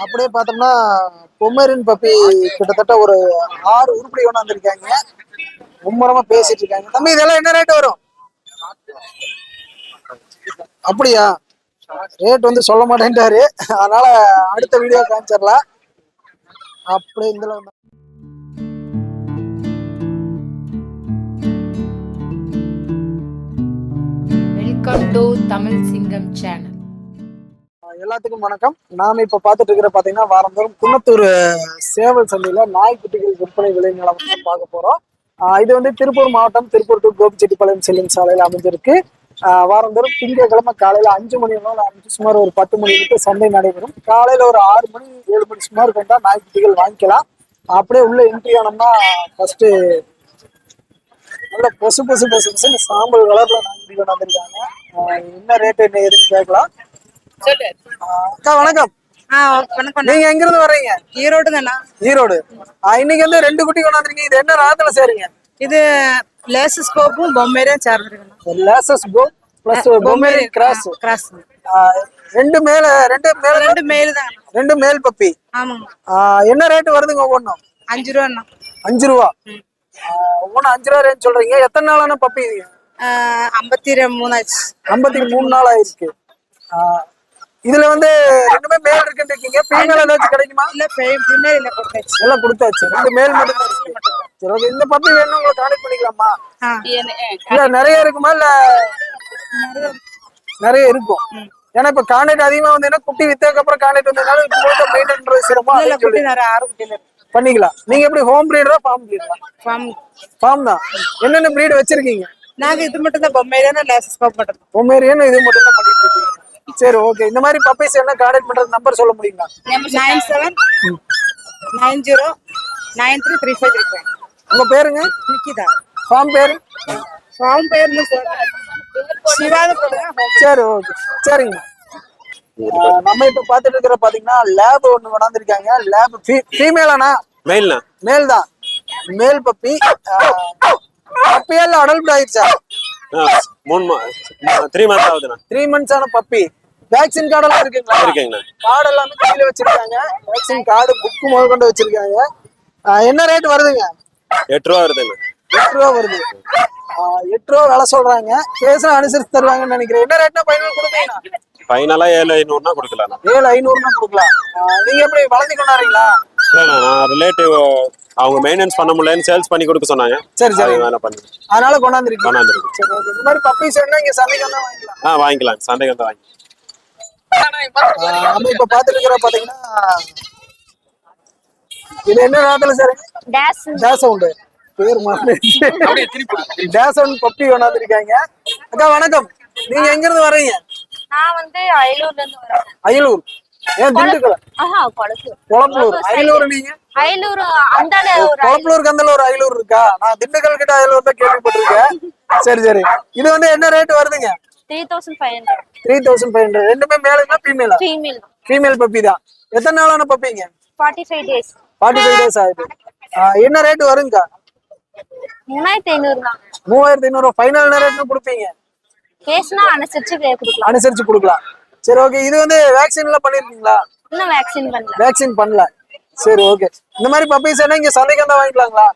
அப்படியே பார்த்தோம்னா பொம்மரின் பப்பி கிட்டத்தட்ட ஒரு ஆறு உருப்படி கொண்டாந்துருக்காங்க. மும்முரமா பேசிட்டு இருக்காங்க தம்பி இதெல்லாம் என்ன ரேட் வரும்? அப்படியா? ரேட் வந்து சொல்ல மாட்டேன்ட்டாரு. அதனால அடுத்த வீடியோ காமிச்சிடலாம். அப்படி இதுல வெல்கம் டு தமிழ் சிங்கம் சேனல் எல்லாத்துக்கும் வணக்கம். நாம இப்ப பாத்துட்டு இருக்கிற பாத்தீங்கன்னா வாரந்தோறும் குன்னத்தூர் சேவல் சந்தையில நாய்க்குட்டிகள் விற்பனை விலை நிலவரத்தை பார்க்க போறோம். இது வந்து திருப்பூர் மாவட்டம் திருப்பூர் டு கோபிச்செட்டிப்பாளையம் செல்லும் சாலையில அமைஞ்சிருக்கு. வாரந்தோறும் திங்கட்கிழமை காலையில அஞ்சு மணி முதல் ஆரம்பிச்சு சுமார் ஒரு பத்து மணி வரைக்கும் சந்தை நடைபெறும். காலையில ஒரு ஆறு மணி ஏழு மணி சுமார் கொண்டா நாய்க்குட்டிகள் வாங்கிக்கலாம். அப்படியே உள்ள என்ட்ரி ஆனோம்னா ஃபர்ஸ்ட் நல்ல பொசு பொசு பொசு பொசுன்னு சாம்பல் கலர்ல நாய்க்குட்டிகள் வந்திருக்காங்க. என்ன ரேட் என்ன ஏதுன்னு கேட்கலாம். அக்கா வணக்கம். நீங்க எங்க இருந்து வர்றீங்க ஈரோடு. தானா ஈரோடு இன்னைக்கு வந்து ரெண்டு குட்டி கொண்டாந்துருக்கீங்க இது என்ன ராகத்துல சேருங்க? இது லேஸ் ஸ்கோப்பும் பொம்மையும் சேர்ந்துருக்கணும் லேசஸ் கோ பிளஸ் பொம்மேரி கிராஸ் கிராஸ் ரெண்டு மேல ரெண்டு மேல ரெண்டு மேல் தான் ரெண்டு மேல் பப்பி. ஆமாங்க என்ன ரேட் வருதுங்க ஒவ்வொன்றும்? அஞ்சு ரூபாண்ணா. அஞ்சு ரூபா. ஒவ்வொன்றும் அஞ்சு ரூபா ரேட் சொல்றீங்க. எத்தனை நாளான பப்பி? ஐம்பத்தி மூணாச்சு ஐம்பத்தி மூணு நாள் ஆயிருக்கு. இதுல வந்து ரெண்டுமே மேல் இருக்குன்னு இருக்கீங்க. ஃபீமேல் ஏதாச்சும் கிடைக்குமா? இல்ல பின்னாடி இல்ல கொடுத்தாச்சு. எல்லாம் கொடுத்தாச்சு. ரெண்டு மேல் மட்டும் சரி ஓகே இந்த பப்பி வேணும் உங்களை கான்டெக்ட் பண்ணிக்கலாமா. இல்ல நிறைய இருக்குமா? இல்ல நிறைய இருக்கும். ஏன்னா இப்ப கான்டாக்ட் அதிகமா வந்து குட்டி வித்ததுக்கு அப்புறம் கான்டாக்ட் வந்ததுனால இப்போ மெயின்டைன் சிரமம் இல்ல குட்டி நிறைய ஆறு பண்ணிக்கலாம். நீங்க எப்படி ஹோம் பிரீடரா ஃபார்ம் பிரீடரா ஃபார்ம் ஃபார்ம் தான். என்னென்ன பிரீடு வச்சிருக்கீங்க? நாங்க இது மட்டும் தான் பொம்மை தானே லேஸ் ஸ்கோப் மட்டும் பொம்மேரியன் இது மட்டும் தான் பண்ணிட்டு இருக்கீங்க? சரி ஓகே இந்த மாதிரி பப்பீஸ் என்ன கான்டாக்ட் பண்றது நம்பர் சொல்ல முடியுங்களா? Nine seven nine zero nine three three five three five உங்க பேருங்க? நிக்கிதா. ஃபார்ம் பேரு? ஃபார்ம் பேர் சரி ஓகே சரிங்க. நம்ம இப்ப பாத்துட்டு இருக்கிற பாத்தீங்கன்னா லேப் ஒண்ணு கொண்டாந்துருக்காங்க லேப் ஃபீமேலானா மெயில்ண்ணா மேல் தான். மேல் பப்பி பப்பியா இல்ல அடல்ட் ஆயிடுச்சா? மூணு த்ரீ மந்த்ஸ் ஆகுதுண்ணா. த்ரீ மந்த்ஸ் ஆன பப்பி வேக்சின் கார்டெல்லாம் இருக்குங்களா? இருக்குங்கண்ணா. கார்டு எல்லாமே கையில வச்சிருக்காங்க. வேக்சின் கார்டு புக்கு கொண்டு வச்சிருக்காங்க. என்ன ரேட் வருதுங்க? எட்டு ரூபா வருதுண்ணா. எட்டு ரூபா வருது. எட்டு ரூபா விலை சொல்றாங்க. பேசுற அனுசரிச்சு தருவாங்கன்னு நினைக்கிறேன். என்ன ரேட்னா ஃபைனல் கொடுப்பீங்கன்னா ஃபைனலா ஏழு ஐநூறுனா கொடுக்கலாண்ணா. ஏழு ஐநூறுனா கொடுக்கலாம். நீங்க எப்படி வளர்த்தி கொண்டாடுறீங்களா? ரிலேட்டிவ் அவங்க மெயின்டெனன்ஸ் பண்ண முடியலன்னு சேல்ஸ் பண்ணி கொடுக்க சொன்னாங்க. சரி சரி. வேலை பண்ணி. அதனால கொண்டாந்துருக்கீங்க. கொண்டாந்துருக்கு சரி ஓகே இந்த மாதிரி பப்பீஸ் வேணா இங்க சந்தைக்கு வாங்கிக்கலாம். ஆ வாங்கிக்கலாம். சந்தைக்கு வந்து வாங்கி நம்ம இப்ப பாத்துட்டு இருக்கிற பாத்தீங்கன்னா இது என்ன ராத்திர சார்? டேஸ் டேசவுண்டு பேர் மாதிரி டேசவுண்ட் பப்பி கொண்டாந்துருக்காங்க. அக்கா வணக்கம். நீங்க எங்க இருந்து வர்றீங்க? நான் வந்து அயலூர்ல இருந்து வரேன் அயலூர். ஏன் திண்டுக்கல் ஆஹா கொளத்தூர். குளப்பலூர் அயலூர் நீங்க? அயலூர் அந்தால ஒரு அயலூர் இருக்கா? நான் திண்டுக்கல் கிட்ட தான் கேள்விப்பட்டிருக்கேன். சரி சரி. இது வந்து என்ன ரேட் வருதுங்க? Three thousand five hundred three thousand five hundred ரெண்டுமே மேலுங்களா ஃபீமேலா ஃபீமேல் ஃபீமேல் பப்பி தான். எத்தனை நாளான பப்பிங்க forty five days forty five days ஆகுது என்ன ரேட் வருங்கக்கா மூணாயிரத்தி ஐநூறு தான் மூவாயிரத்தி ஐநூறு. ஃபைனல் ரேட்னு கொடுப்பீங்க? பேசினா அனுசரிச்சு கொடுக்கலாம். அனுசரிச்சு கொடுக்கலாம். சரி ஓகே இது வந்து வேக்சின் எல்லாம் பண்ணிருக்கீங்களா? இன்னும் வேக்சின் பண்ணல. வேக்சின் பண்ணல. சரி ஓகே இந்த மாதிரி பப்பீஸ் எல்லாம் இங்க சந்தைக்கு வந்தா வாங்கிக்கலாங்களா?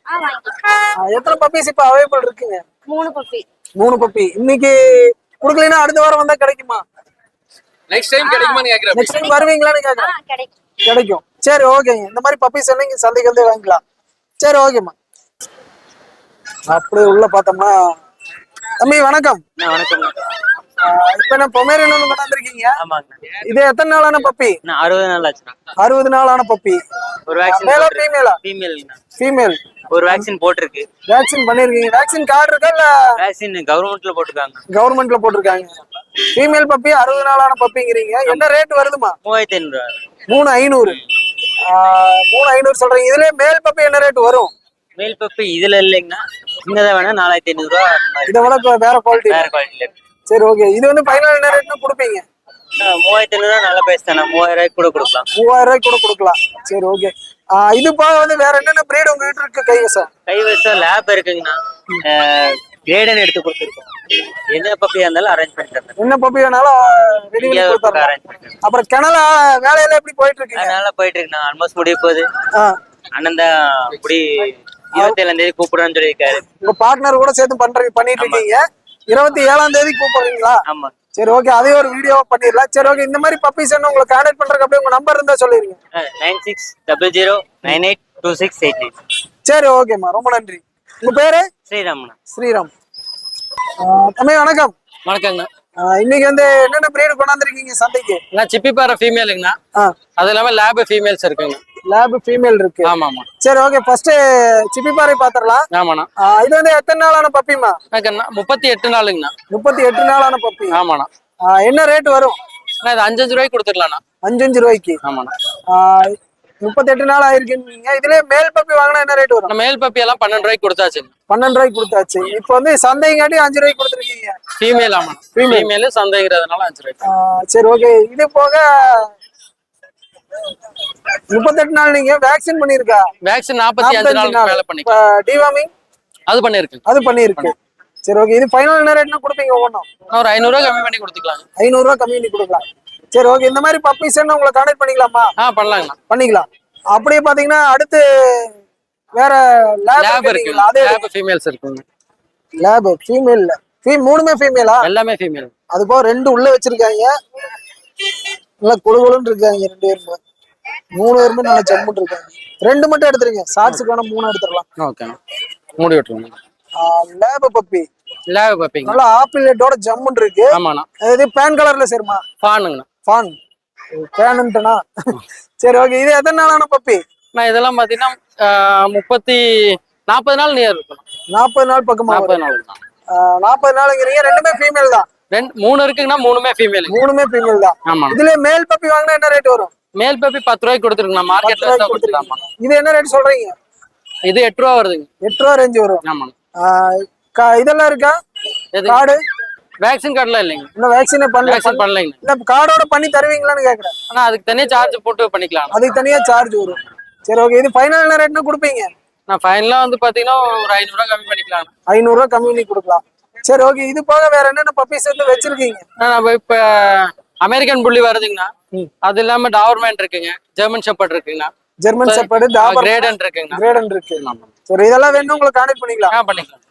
எத்தனை பப்பீஸ் இப்ப அவைலபிள் இருக்குங்க? மூணு பப்பி மூணு பப்பி இன்னைக்கு கொடுக்கலைன்னா அடுத்த வாரம் வந்தா கிடைக்குமா? நெக்ஸ்ட் டைம் கிடைக்குமான்னு கேக்குறேன். நெக்ஸ்ட் டைம் வருவீங்களான்னு ஆ கேக்குறேன் கிடைக்கும். கிடைக்கும். சரி ஓகேங்க இந்த மாதிரி பப்பீஸ் எல்லாம் இங்க சந்தைக்கு வந்து வாங்கிக்கலாம். சரி ஓகேம்மா அப்படியே உள்ள பார்த்தோம்னா தம்பி வணக்கம். வணக்கம். இப்ப என்ன பொமேரியன் கொண்டாந்துருக்கீங்க. இது எத்தனை நாளான பப்பி நான் அறுபது நாள் ஆச்சுண்ணா. அறுபது நாளான பப்பி ஒரு வேக்சின் மேலா ஃபீமேலா ஒரு வேக்சின் போட்டிருக்கு. வேக்சின் பண்ணிருக்கீங்க. வேக்சின் கார்டு இருக்கா இல்ல? வேக்சின் கவர்மெண்ட்ல போட்டிருக்காங்க. கவர்மெண்ட்ல போட்டிருக்காங்க. ஃபீமேல் பப்பி அறுபது நாளான பப்பிங்கிறீங்க என்ன ரேட் வருதுமா மூவாயிரத்தி ஐநூறு. மூணு ஐநூறு. மூணு ஐநூறு சொல்றீங்க. இதுல மேல் பப்பி என்ன ரேட் வரும்? மேல் பப்பு இதுல இல்லைங்கண்ணா. சின்னதா வேணா நாலாயிரத்தி ஐநூறு ரூபா. இதை விட வேற குவாலிட்டி வேற குவாலிட்டில இருக்கு. சரி ஓகே இது வந்து ஃபைனல் என்ன ரேட்னு கொடுப்பீங்க? மூவாயிரத்தி ஐநூறு நல்ல பேஸ் தானே மூவாயிரம் ரூபாய்க்கு கூட கொடுக்கலாம். மூவாயிரம் ரூபாய்க்கு கூட கொடுக்கலாம். சரி ஓகே இது போக வந்து வேற என்னென்ன பிரீடு உங்ககிட்ட இருக்கு கைவசம்? கைவசம் லேப் இருக்குங்கண்ணா. கிரேடன் எடுத்து கொடுத்துருக்கோம். எந்த பப்பியா இருந்தாலும் அரேஞ்ச் பண்ணி தரேன் என்ன பப்பி வேணாலும் ரெடி பண்ணி அப்புறம் கிணல வேலையில எப்படி போயிட்டு இருக்கீங்க அதனால போயிட்டு இருக்கு நான் ஆல்மோஸ்ட் முடிய போகுது. அண்ணன் தான் இப்படி இருபத்தி ஏழாம் தேதி கூப்பிடுறேன்னு சொல்லியிருக்காரு. உங்க பார்ட்னர் கூட சேர்த்து பண்றீங்க பண்ணிட்டு இருக்கீங்க. இருபத்தி ஏழாம் தேதி கூப்பிடுறீங்களா? ஆமா. சரி ஓகே அதே ஒரு வீடியோ பண்ணிடலாம். சரி ஓகே இந்த மாதிரி பப்பீஸ் என்ன உங்களுக்கு கான்டாக்ட் பண்றதுக்கு அப்படியே உங்க நம்பர் இருந்தா சொல்லிருங்க. Nine six double zero nine eight two six eight nine சரி ஓகேம்மா ரொம்ப நன்றி. உங்க பேரு? ஸ்ரீராமண்ணா ஸ்ரீராம். ஆ, தம்பி வணக்கம். வணக்கங்கண்ணா இன்னைக்கு வந்து என்னென்ன பிரீடு கொண்டாந்துருக்கீங்க சந்தைக்கு? நான் சிப்பிப்பாறை ஃபீமேலுங்கண்ணா ஆ. அது இல்லாம லேப் ஃபீமேல்ஸ் இருக்குங்க. லேப் ஃபீமேல் இருக்கு. ஆமா ஆமா சரி ஓகே ஃபர்ஸ்ட் சிப்பிப்பாறை பாத்திரலாம். ஆமாண்ணா. இது வந்து எத்தனை நாளான பப்பிமா முப்பத்தி எட்டு நாளுங்கண்ணா. முப்பத்தி எட்டு நாளான பப்பி. ஆமாண்ணா. என்ன ரேட் வரும்? இது அஞ்சஞ்சு ரூபாய்க்கு கொடுத்துடலாண்ணா. அஞ்சஞ்சு ரூபாய்க்கு? ஆமாண்ணா. முப்பத்தெட்டு நாள் ஆயிருக்குங்க இதுலயே மேல் பப்பி வாங்கினா என்ன ரேட் வரும்? மேல் பப்பி எல்லாம் பன்னெண்டு ரூபாய்க்கு கொடுத்தாச்சுங்க. பன்னெண்டு ரூபாய்க்கு கொடுத்தாச்சு. இப்போ வந்து சந்தைங்காட்டி அஞ்சு ரூபாய்க்கு கொடுத்துருக்கீங்க. ஃபீமேல் ஆமாண்ணா. ஃபீமேலு சந்தைங்கிறதுனால அஞ்சு ரூபாய்க்கு. சரி ஓகே இது போக முப்பத்தெட்டு நாள் நீங்க வேக்சின் பண்ணிருக்கா வேக்சின் நாற்பத்தி அஞ்சு நாள் மேல பண்ணிக்கலாம் இப்போ டிவாமிங் அது பண்ணிருக்குங்க அது பண்ணிருக்கு. சரி ஓகே இது ஃபைனல் என்ன ரேட்னா கொடுப்பீங்க ஒவ்வொன்றும்? ஒரு ஐநூறுரூவா கம்மி பண்ணி கொடுத்துக்கலாங்க ஐநூறுரூவா கம்மி பண்ணி கொடுக்கலாம். சரி ஓகே இந்த மாதிரி பப்பீஸ் உங்களை கான்டாக்ட் பண்ணிக்கலாமா? ஆ பண்ணலாங்கண்ணா. பண்ணிக்கலாம். அப்படியே பாத்தீங்கன்னா அடுத்து வேற லேப் இருக்கு அதே லேப் ஃபீமேல்ஸ் இருக்குங்க. லேப் ஃபீமேல் ஃபீ மூணுமே ஃபீமேலா எல்லாமே ஃபீமேல் அது போக ரெண்டு உள்ள வச்சிருக்காங்க. நல்லா குழுகுலுன்னு இருக்காங்க ரெண்டு பேருமே. மூணு பேருமே நல்லா ஜம்முன்னு இருக்காங்க. ரெண்டு மட்டும் எடுத்துருங்க. ஷார்ட்ஸுக்கு வேணா மூணு எடுத்துடலாம். ஓகேண்ணா மூடி விட்டுருங்க லேப் பப்பி லேப் பப்பிங்க நல்லா ஆப்பிள் ரேட்டோட ஜம்முன்னு இருக்கு. ஆமாண்ணா இது பேன் கலர்ல சரிமா? ஃபானுங்கண்ணா ஃபான் பேனுன்ட்டனா சரி ஓகே இது எத்தனை நாளான பப்பி நான் இதெல்லாம் பார்த்தீங்கன்னா முப்பத்தி நாற்பது நாள் நியர் இருக்கணும் நாற்பது நாள் பக்கமா நாற்பது நாள் தான். நாற்பது நாளுங்கிறீங்க. ரெண்டுமே ஃபீமேல் தான். ரெண்டு மூணு இருக்குங்கன்னா மூணுமே ஃபீமேல் மூணுமே ஃபீமேல் தான். ஆமா. இதுல மேல் பப்பி வாங்கினா என்ன ரேட் வரும்? மேல் பப்பி பத்து ரூபாய்க்கு கொடுத்துருக்குண்ணா. பத்து மார்க்கெட்ல கொடுத்துருக்கீங்க. இது என்ன ரேட் சொல்றீங்க? இது எட்டு ரூபா வருதுங்க. எட்டு ரூபா ரேஞ்சு வரும். கா- இதெல்லாம் இருக்கா? கார்டு? வேக்சின் கார்டுலாம் இல்லைங்க. இன்னும் வேக்சினே பண்ணல. வேக்சின் பண்ணலைங்க. இல்ல கார்டோட பண்ணி தருவீங்களான்னு கேக்குறேன். ஆனா அதுக்கு தனியாக சார்ஜ் போட்டு பண்ணிக்கலாம் அதுக்கு தனியா சார்ஜ் வரும். சரி ஓகே இது ஃபைனல் என்ன ரேட்னா கொடுப்பீங்க? நான் ஃபைனலாக வந்து பார்த்தீங்கன்னா ஒரு ஐநூறுரூவா கம்மி பண்ணிக்கலாம் ஐநூறு ரூபா கம்மி பண்ணி கொடுக்கலாம். சரி ஓகே இது போக வேற என்னென்ன பப்பீஸ் வந்து வச்சிருக்கீங்க? நம்ம இப்போ அமெரிக்கன் புள்ளி வருதுங்கண்ணா. அது இல்லாம டாவர்மேன் இருக்குங்க. ஜெர்மன் ஷெப்பர்ட் இருக்குங்கண்ணா. ஜெர்மன் செப்பர்டு டாபர் கிரேடன் இருக்குங்கண்ணா. கிரேடன் இருக்கு. சரி இதெல்லாம் வேணும் உங்களுக்கு கான்டாக்ட் பண்ணிக்கலாம். பண்ணிக்கலாம்.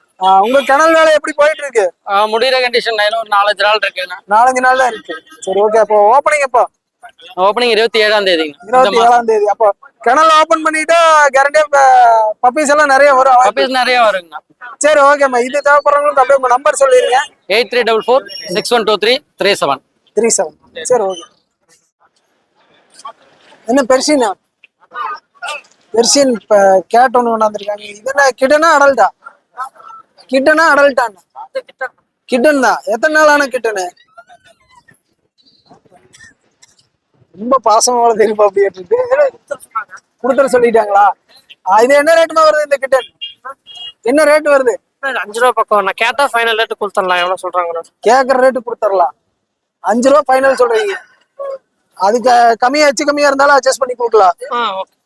உங்க கிணல் வேலை எப்படி போயிட்டு இருக்கு ஆ, முடியிற கண்டிஷன் ஒரு நாலஞ்சு நாள் இருக்குங்கண்ணா. நாலஞ்சு நாள் தான் இருக்கு. சரி ஓகே அப்போ ஓப்பனிங் எப்போ ஓப்பனிங் இருபத்தி ஏழாம் இந்த இருபத்தி ஏழாம் தேதி. அப்போ கிணல் ஓபன் பண்ணிட்டா கேரண்டியா பப்பீஸ் எல்லாம் நிறைய வரும். பப்பீஸ் நிறைய வருங்கண்ணா. சரி ஓகேம்மா இது தேவைப்படுறவங்களுக்கு அப்படியே உங்க நம்பர் சொல்லிருங்க eight three double four six one two three three seven three seven சரி ஓகே என்ன பெர்சினா பெர்சியன் இப்போ கேட் ஒன்று கொண்டாந்துருக்காங்க. இது என்ன கிட்டனா அடல்ட்டா கிட்டனா அடல்ட்டான் கிட்டன் தான் எத்தனை நாள் ஆன கிட்டனு? ரொம்ப பாசமாக தெரியுமா அப்படி இருக்கு. கொடுத்துட சொல்லிட்டாங்களா? இது என்ன ரேட்டுமா வருது இந்த கிட்டன் என்ன ரேட் வருது? அஞ்சு ரூபா பக்கம். நான் கேட்டா ஃபைனல் ரேட்டு கொடுத்துடலாம். எவ்வளவு சொல்றாங்க கேட்குற ரேட்டு கொடுத்துடலாம். அஞ்சு ரூபா ஃபைனல் சொல்றீங்க. அதுக்கு கம்மியா எச்சு கம்மியா இருந்தாலும் அட்ஜஸ்ட் பண்ணி கொடுக்கலாம்.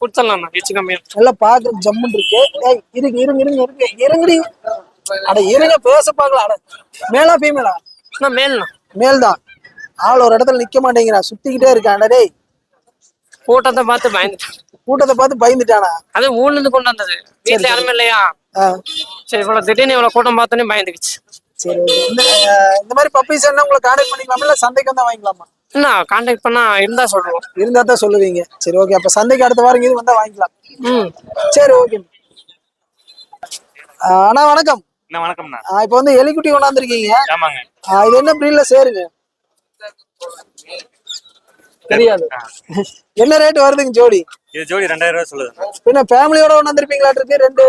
கொடுத்துடலாம் ஹெச்சு கம்மியா நல்லா பாக்குற ஜம்முன்னு இருக்கு. ஏய் இருங்க இருங்க இருங்க இருங்க. இருங்கடி. அட இருங்க பேச பார்க்கலாம். அட மேலா ஃபீமேலா மேல்ண்ணா மேல் தான். ஆள் ஒரு இடத்துல நிக்க மாட்டேங்கிறா சுத்திக்கிட்டே இருக்கான் டேய். கூட்டத்தை பார்த்து பயந்துட்டேன். கூட்டத்தை பார்த்து பயந்துட்டானா? அது ஊர்ல இருந்து கொண்டு வந்தது. வீட்டுல யாருமே இல்லையா? சரி இவ்வளவு திடீர்னு இவ்வளவு கூட்டம் பார்த்தோன்னே பயந்துக்குச்சு. சரி. இந்த மாதிரி பப்பீஸ் என்ன உங்களை கான்டாக்ட் பண்ணிக்கலாமா? இல்ல சந்தைக்கு வந்தா வாங்கிக்கலாமா? என்ன கான்டாக்ட் பண்ணா இருந்தா சொல்லுவோம். இருந்தா தான் சொல்லுவீங்க. சரி ஓகே. அப்ப சந்தைக்கு அடுத்த வாரம் இது வந்தா வாங்கிக்கலாம். ம். சரி ஓகே. அண்ணா வணக்கம். அண்ணா வணக்கம்ண்ணா. இப்போ வந்து எலிக்குட்டி கொண்டாந்துருக்கீங்க. ஆமாங்க. இது என்ன பிரீட்ல சேருங்க தெரியாது. என்ன ரேட் வருதுங்க ஜோடி? இது ஜோடி ரெண்டாயிரம் ரூபாய் சொல்லுதுண்ணா பின்ன ஃபேமிலியோட கொண்டாந்துருப்பீங்களாட்டு இருக்கு ரெண்டு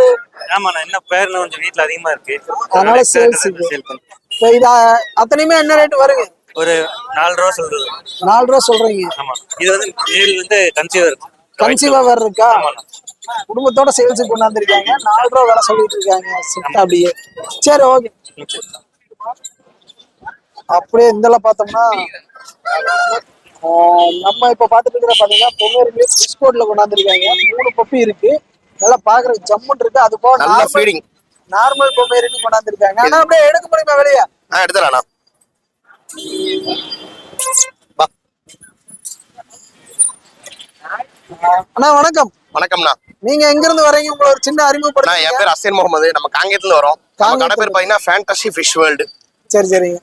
ஆமாண்ணா இன்னும் பேர்னு கொஞ்சம் வீட்ல அதிகமா இருக்கு. அதனால sales க்கு. சேல் பண்ணி. இப்போ இது அத்தனையுமே என்ன ரேட் வருங்க? ஒரு நாலு ரூபா சொல்லுது நாலு ரூபா சொல்றீங்க. ஆமா. இது வந்து மேல் வந்து கன்சீவர் கன்சீவா வேற இருக்கா? குடும்பத்தோட சேல்ஸுக்கு கொண்டாந்துருக்காங்க. நாலு ரூபா விலை சொல்லிட்டு இருக்காங்க. சிட்டா அப்படியே. சரி ஓகே அப்படியே இந்தெல்லாம் பார்த்தோம்னா நம்ம இப்ப பாத்துட்டு இருக்கிற பாத்தீங்கன்னா பொங்கலுக்கு பிஸ்கோட்ல கொண்டாந்துருக்காங்க. மூணு பப்பி இருக்கு. நல்லா பாக்குற ஜம்முன் இருக்கு. அது போக நார்மல் நார்மல் பொம்மேரின்னு கொண்டாந்துருக்காங்க. ஆனா அப்படியே எடுக்க முடியுமா வெளியே. ஆ எடுத்துடலாண்ணா அண்ணா. வணக்கம். வணக்கம்ண்ணா. நீங்க எங்க இருந்து வரீங்க? உங்களை ஒரு சின்ன அறிமுகப்படுத்தி என் பேர் அசேன் முகமது. நம்ம காங்கேயத்துல வரோம். நம்ம கடை. பேர் பாத்தீங்கன்னா ஃபேண்டசி ஃபிஷ் வேர்ல்டு சரி சரிங்க.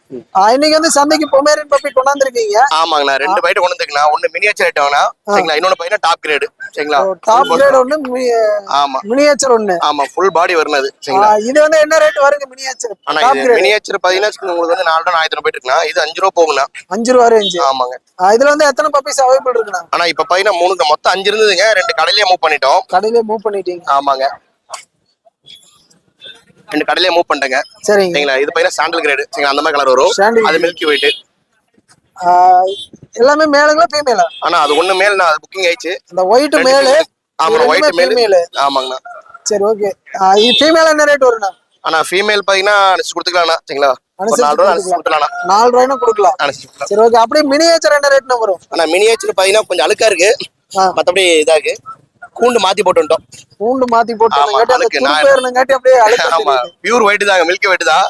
இன்னைக்கு வந்து சந்தைக்கு பொமேரியன் பப்பி கொண்டாந்துருக்கீங்க? ஆமாங்கண்ணா ரெண்டு பைட்டு கொண்டு வந்துருக்கண்ணா ஒன்னு மினியேச்சர் ஐட்டம்னா சரிங்களா? இன்னொன்னு பாத்தீங்கன்னா டாப் கிரேடு சரிங்களா? டாப் கிரேட் ஒண்ணு ஆமா. மினியேச்சர் ஒண்ணு. ஆமா ஃபுல் பாடி வருனது ஆ, சரிங்களா? இது வந்து என்ன ரேட் வருங்க மினியேச்சர் ஆனா இது மினியேச்சர் பாத்தீங்கன்னா உங்களுக்கு வந்து நாலு ரூபா ஆயிரத்தி போயிட்டு இருக்குண்ணா இது அஞ்சு ரூபா போகுங்கண்ணா அஞ்சு ரூபா ரேஞ்சு ஆமாங்க. இதுல வந்து எத்தனை பப்பீஸ் அவைலபிள் இருக்குண்ணா? ஆனா இப்ப பாத்தீங்கன்னா மூணு மொத்தம் அஞ்சு இருந்ததுங்க. ரெண்டு கடையிலேயே மூவ் பண்ணிட்டோம். கடையிலே மூவ் பண்ணிட்டீங்க. ஆமாங்க. ரெண்டு கடையிலேயே மூவ் பண்ணிட்டேங்க. சரிங்க. சரிங்களா? இது பாத்தீங்கன்னா சாண்டல் கிரேடு சரிங்களா? அந்த மாதிரி கலர் வரும். அது மில்கி ஒயிட் ஆ, எல்லாமே மேலுங்களா ஃபீமேலா ஆனா அது ஒண்ணு மேல் நான் புக்கிங் ஆயிடுச்சு. இந்த ஒயிட் மேலு. ஆமா ஒயிட் மேல் ஆமாங்கண்ணா. சரி ஓகே இது ஃபீமேல் என்ன ரேட் வருண்ணா ஆனா ஃபீமேல் பாத்தீங்கன்னா அனுப்பிச்சு கொடுத்துக்கலாம்ண்ணா. சரிங்களா? அனுசரிச்சு நாலு ரூபா கொடுத்துக்கலாம்ண்ணா நாலு ரூபாய்னா கொடுக்கலாம். கொடுக்கலாம் சரி ஓகே அப்படியே மினியேச்சர் என்ன ரேட்னா வரும்? ஆனா மினியேச்சர் பாத்தீங்கன்னா கொஞ்சம் அழுக்கா இருக்கு. மத்தபடி இதா இருக்கு கூண்டு மாத்தி போட்டு வந்துட்டோம் பூண்டு மாத்தி போட்டு ஆமா. பியூர் ஒயிட் தாங்க மில்கி ஒயிட் தான்.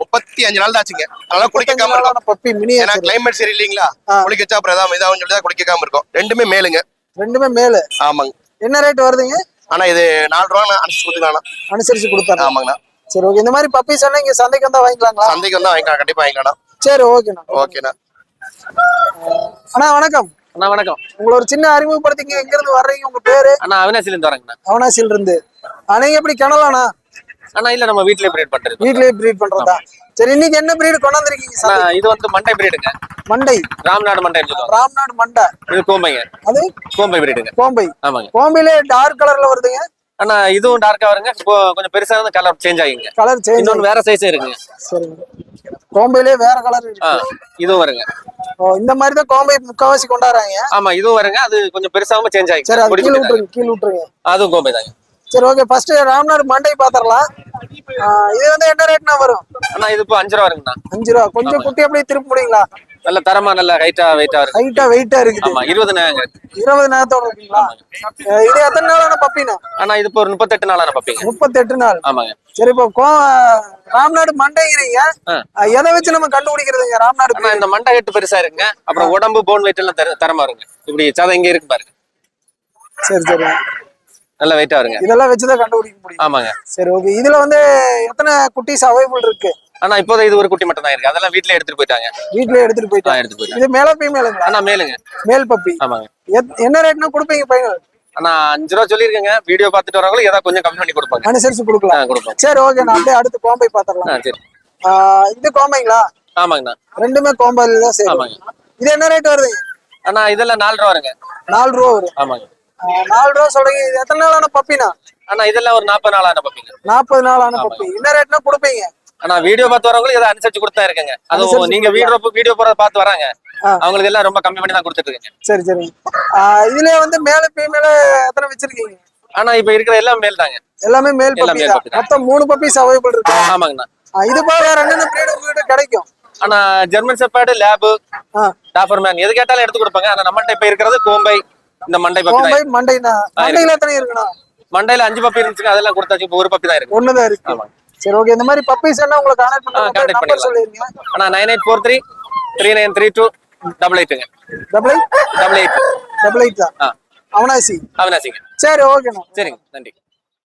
முப்பத்தி அஞ்சு நாள் தான் ஆச்சுங்க. அதனால குளிக்காம இருக்கும். பப்பி ஏன்னா கிளைமேட் சரி இல்லைங்களா ஆ. குளிக்க வச்சா அப்புறம் ஏதாவது இதாகும் சொல்லி தான் குளிக்காம இருக்கும். ரெண்டுமே மேலுங்க. ரெண்டுமே மேலு. ஆமாங்க. என்ன ரேட் வருதுங்க? ஆனா இது நாலு ரூபா அனுப்பிச்சு கொடுத்துக்கலாம்ண்ணா அனுசரிச்சு கொடுத்தாங்க ஆமாங்கண்ணா. சரி ஓகே இந்த மாதிரி பப்பீஸ் எல்லாம் இங்க சந்தைக்கு வந்தா வாங்கிக்கலாங்களா? சந்தைக்கு வந்தா வாங்கிக்கலாம். கண்டிப்பா வாங்கிக்கலாம் சரி ஓகேண்ணா ஓகேண்ணா. அண்ணா வணக்கம். அண்ணா வணக்கம். உங்களை ஒரு சின்ன அறிமுகப்படுத்திங்க. எங்க இருந்து வர்றீங்க? உங்க பேரு? அண்ணா அவினாசில இருந்து வரேங்கண்ணா அவனாசில இருந்து ஆ, நீங்க எப்படி கிணலாண்ணா அண்ணா? இல்ல நம்ம வீட்லயே பிரேட் பண்றது. வீட்லயே ப்ரீட் பண்றதா? சரி இன்னைக்கு என்ன ப்ரீட் கொண்டாந்துருக்கீங்க சந்தைக்கு? இது வந்து மண்டை பிரீடுங்க மண்டை. ராம்நாடு சொல்லுவாங்க. ராம்நாடு மண்டை. இது கோம்பைங்க. அது? கோம்பை பிரீடுங்க கோம்பை. ஆமாங்க. கோம்பையிலே டார்க் கலர்ல வருதுங்க. அண்ணா இதுவும் டார்க்கா வருங்க. இப்போ கொஞ்சம் பெருசா வந்து கலர் சேஞ்ச் ஆகிங்க கலர் சேஞ்ச் இன்னொன்னு வேற சைஸும் இருக்குங்க. சரிங்க கோம்பையிலே வேற கலர் இதுவும் வருங்க. ஓ இந்த மாதிரி தான் கோம்பை முக்காவாசி கொண்டாடுறாங்க. ஆமா இதுவும் வருங்க. அது கொஞ்சம் பெருசாவும் சேஞ்ச் சரி அது ஆகி கீழே விட்டுருங்க கீழே விட்டுருங்க. அதுவும் கோம்பை தாங்க. சரி ஓகே ஃபர்ஸ்ட் ராம்நாடு மண்டை பாத்திரலாம் இது வந்து என்ன ரேட்னா வரும்? அண்ணா இது இப்போ அஞ்சு ரூபா வருங்கண்ணா. அஞ்சு ரூபா. கொஞ்சம் குட்டி அப்படியே திருப்ப முடியுங்களா? நல்ல தரமா நல்ல ஹைட்டா வெயிட்டா இருக்கு. ஹைட்டா வெயிட்டா இருக்குது. ஆமா இருபது நேரங்க இருபது நேரத்தோட இருக்குங்களா இது எத்தனை நாளான பப்பினா? அண்ணா இது ஒரு முப்பத்தெட்டு நாளான பப்பிங்க. முப்பத்தெட்டு நாள். ஆமாங்க. சரி இப்போ கோ ராம்நாடு மண்டைங்கிறீங்க. எதை வச்சு நம்ம கண்டுபிடிக்கிறதுங்க ராம்நாடு இந்த மண்டை ஹெட் பெருசா இருக்குங்க. அப்புறம் உடம்பு போன் வெயிட் எல்லாம் தர- தரமா இருங்க இப்படி சதை இங்க இருக்கு பாருங்க. சரி சரி. நல்ல வெயிட்டா வருங்க இதெல்லாம் வச்சுதான் கண்டுபிடிக்க முடியும். ஆமாங்க. சரி ஓகே இதுல வந்து எத்தனை குட்டீஸ் அவைலபிள் இருக்கு? ஆனா இப்போதை இது ஒரு குட்டி மட்டும் தான் இருக்கு. அதெல்லாம் வீட்லயே எடுத்துட்டு போயிட்டாங்க. வீட்லயே எடுத்துட்டு போயிட்டாங்க எடுத்துட்டு போயிட்டாங்க. இது மேல ஃபீமேலுங்களா அண்ணா மேலுங்க. Male puppy. ஆமாங்க. என்ன ரேட்னா கொடுப்பீங்க பையன் அண்ணா அஞ்சு ரூபா சொல்லியிருக்கேங்க. வீடியோ பார்த்துட்டு வரவங்களும் ஏதாவது கொஞ்சம் கம்மி பண்ணி கொடுப்பாங்க. அனுசரிச்சு கொடுக்கலாம். கொடுப்போம் சரி ஓகே நான் அப்படியே அடுத்து கோம்பை பாத்திரலாம் சரி. இது கோம்பைங்களா? ஆமாங்கண்ணா. ரெண்டுமே கோம்பைல தான் சரி ஆமாங்க. இது என்ன ரேட் வருதுங்க அண்ணா இதெல்லாம் நாலு ரூபா வருங்க. நாலு ரூபா வரும். ஆமாங்க. நாலு ரூபா சொல்றீங்க. இது எத்தனை நாளான பப்பினா? அண்ணா இதெல்லாம் ஒரு நாற்பது நாளான பப்பிங்க. நாற்பது நாளான பப்பி. என்ன ரேட்னா கொடுப்பீங்க? அண்ணா வீடியோ பார்த்து வரவங்களும் ஏதாவது அனுசரிச்சு கொடுத்தா இருக்குங்க. அனுசரிச்சு நீங்க வீடியோ வீடியோ போறத பார்த்து வராங்க. அவங்களுக்கு எல்லாம் ரொம்ப கம்மி பண்ணி தான் கொடுத்துட்டு இருக்கேங்க. சரி சரி. ஆ, இதுலயே வந்து மேல ஃபீமேல எத்தனை வச்சிருக்கீங்க? ஆனா இப்ப இருக்கிற எல்லாம் மேல் தாங்க. எல்லாமே மேல் பப்பி. மொத்தம் மூணு பப்பீஸ் அவைலபிள் இருக்கு? ஆமாங்கண்ணா. இது போக வேற என்னென்ன பிரீடு உங்ககிட்ட கிடைக்கும்? ஆனா ஜெர்மன் செப்பாடு லேபு ஆ, டாஃபர்மேன் எது கேட்டாலும் எடுத்து கொடுப்பாங்க. ஆனா நம்மள்ட்ட இப்ப இருக்கிறது கோம்பை இந்த மண்டை பப்பி மண்டைனா? மண்டையில எத்தனை இருக்குண்ணா? மண்டையில அஞ்சு பப்பி இருந்துச்சுங்க. அதெல்லாம் கொடுத்தாச்சு. இப்போ ஒரு பப்பி தான் இருக்கு. ஒண்ணுதான் இருக்கு. ஆமாங்க. சரி ஓகே இந்த மாதிரி பப்பீஸ் எல்லாம் உங்களை கான்டாக்ட் பண்ணுங்க நம்பர் பண்ணிடலாம். சொல்லிருங்க ஆனா nine eight four three three nine three two double எயிட்டுங்க double eight double eight double eight தான் ஆ. அவனாசி? அவினாசிங்க. சரி ஓகேண்ணா சரிங்க நன்றி.